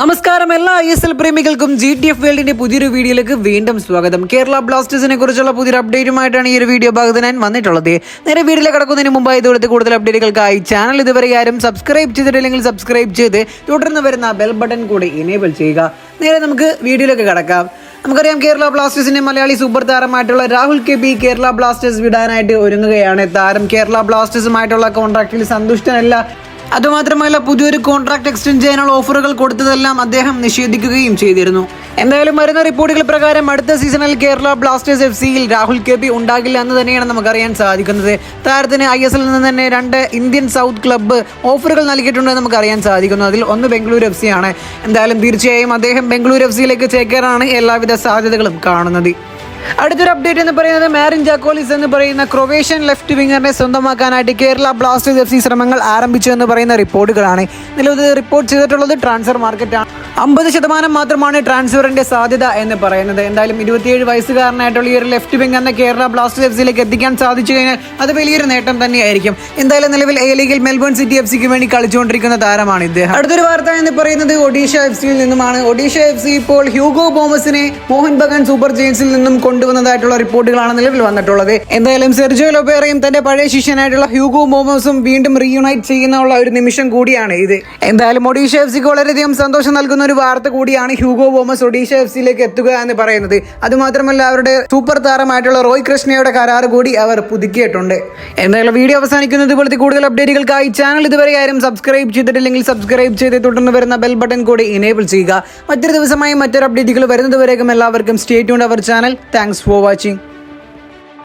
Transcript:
നമസ്കാരം. എല്ലാ I S L പ്രേമികൾക്കും ജി ടി എഫ് വേൾഡിന്റെ പുതിയൊരു വീഡിയോയിലേക്ക് വീണ്ടും സ്വാഗതം. കേരള ബ്ലാസ്റ്റേഴ്സിനെ കുറിച്ചുള്ള പുതിയൊരു അപ്ഡേറ്റുമായിട്ടാണ് ഈ ഒരു വീഡിയോ ഭാഗത്ത് ഞാൻ വന്നിട്ടുള്ളത്. നേരെ വീഡിയോയിലേക്ക് കടക്കുന്നതിന് മുമ്പായി ഇതുപോലത്തെ കൂടുതൽ അപ്ഡേറ്റുകൾക്കായി ചാനൽ ഇതുവരെ ആരും സബ്സ്ക്രൈബ് ചെയ്തിട്ടില്ലെങ്കിൽ സബ്സ്ക്രൈബ് ചെയ്ത് തുടർന്ന് വരുന്ന ബെൽ ബട്ടൺ കൂടി എനേബിൾ ചെയ്യുക. നേരെ നമുക്ക് വീഡിയോയിലേക്ക് കടക്കാം. നമുക്കറിയാം കേരള ബ്ലാസ്റ്റേഴ്സിന്റെ Malayali super താരമായിട്ടുള്ള Rahul K P Kerala Blasters വിടാനായിട്ട് ഒരുങ്ങുകയാണ്. താരം കേരള ബ്ലാസ്റ്റേഴ്സുമായിട്ടുള്ള കോൺട്രാക്റ്റിൽ സന്തുഷ്ടനല്ല. അതുമാത്രമല്ല പുതിയൊരു കോൺട്രാക്ട് എക്സ്റ്റെൻഡ് ചെയ്യാനുള്ള ഓഫറുകൾ കൊടുത്തതെല്ലാം അദ്ദേഹം നിഷേധിക്കുകയും ചെയ്തിരുന്നു. എന്തായാലും വരുന്ന റിപ്പോർട്ടുകൾ പ്രകാരം അടുത്ത സീസണിൽ കേരള ബ്ലാസ്റ്റേഴ്സ് എഫ് സിയിൽ രാഹുൽ കെ പി ഉണ്ടാകില്ല എന്ന് തന്നെയാണ് നമുക്കറിയാൻ സാധിക്കുന്നത്. താരത്തിന് ഐ എസ് എൽ നിന്ന് തന്നെ രണ്ട് ഇന്ത്യൻ സൗത്ത് ക്ലബ്ബ് ഓഫറുകൾ നൽകിയിട്ടുണ്ടെന്ന് നമുക്കറിയാൻ സാധിക്കുന്നു. അതിൽ ഒന്ന് ബംഗളൂരു എഫ് സി ആണ്. എന്തായാലും തീർച്ചയായും അദ്ദേഹം ബംഗളൂരു എഫ് സിയിലേക്ക് ചേക്കേറാണ് എല്ലാവിധ സാധ്യതകളും കാണുന്നത്. അടുത്തൊരു അപ്ഡേറ്റ് എന്ന് പറയുന്നത് മാരിൻ ജാക്കോലിസ് എന്ന് പറയുന്ന ക്രൊവേഷ്യൻ ലെഫ്റ്റ് വിങ്ങറിനെ സ്വന്തമാക്കാനായിട്ട് കേരള ബ്ലാസ്റ്റേഴ്സ് എഫ് സി ശ്രമങ്ങൾ ആരംഭിച്ചു എന്ന് പറയുന്ന റിപ്പോർട്ടുകളാണ്. നിലവിൽ റിപ്പോർട്ട് ചെയ്തിട്ടുള്ളത് ട്രാൻസ്ഫർ മാർക്കറ്റാണ് അമ്പത് ശതമാനം മാത്രമാണ് ട്രാൻസ്ഫറിന്റെ സാധ്യത എന്ന് പറയുന്നത്. എന്തായാലും ഇരുപത്തിയേഴ് വയസ്സുകാരനായിട്ടുള്ള ഈ ഒരു ലെഫ്റ്റ് വിംഗ് എന്ന കേരള ബ്ലാസ്റ്റേഴ്സ് എഫ് സിയിലേക്ക് എത്തിക്കാൻ സാധിച്ചു കഴിഞ്ഞാൽ അത് വലിയൊരു നേട്ടം തന്നെയായിരിക്കും. എന്തായാലും നിലവിൽ എ ലീഗിൽ മെൽബൺ സിറ്റി എഫ് സിക്ക് വേണ്ടി കളിച്ചുകൊണ്ടിരിക്കുന്ന താരമാണ് ഇദ്ദേഹം. അടുത്തൊരു വാർത്ത എന്ന് പറയുന്നത് ഒഡീഷ എഫ് സിയിൽ നിന്നുമാണ്. ഒഡീഷ എഫ് സി ഇപ്പോൾ ഹ്യൂഗോ ബോമസിനെ മോഹൻ ബഗാൻ സൂപ്പർ ജെയിൻസിൽ നിന്നും കൊണ്ടുവന്നതായിട്ടുള്ള റിപ്പോർട്ടുകളാണ് നിലവിൽ വന്നിട്ടുള്ളത്. എന്തായാലും സെർജോ ലൊബേറയും തന്റെ പഴയ ശിഷ്യനായിട്ടുള്ള ഹ്യൂഗോ ബോമസും വീണ്ടും റീയുണൈറ്റ് ചെയ്യുന്ന ഒരു നിമിഷം കൂടിയാണ് ഇത്. എന്തായാലും ഒഡീഷ എഫ് സിക്ക് വളരെയധികം സന്തോഷം നൽകുന്ന ഒരു വാർത്ത കൂടിയാണ് ഹ്യൂഗോ ബോമസ് ഒഡീഷ എഫ് സിയിലേക്ക് എത്തുക എന്ന് പറയുന്നത്. അതുമാത്രമല്ല അവരുടെ സൂപ്പർ താരമായിട്ടുള്ള റോയ് കൃഷ്ണയുടെ കരാർ കൂടി അവർ പുതുക്കിയിട്ടുണ്ട്. എന്തായാലും വീഡിയോ അവസാനിക്കുന്നത് പോലത്തെ കൂടുതൽ അപ്ഡേറ്റുകൾക്കായി ചാനൽ ഇതുവരെ ആരും സബ്സ്ക്രൈബ് ചെയ്തിട്ടില്ലെങ്കിൽ സബ്സ്ക്രൈബ് ചെയ്ത് തുടർന്ന് വരുന്ന ബെൽ ബട്ടൺ കൂടി ഇനേബിൾ ചെയ്യുക. മറ്റൊരു ദിവസമായി മറ്റൊരു അപ്ഡേറ്റുകൾ വരുന്നതുവരേക്കും എല്ലാവർക്കും stay tune our channel thanks for watching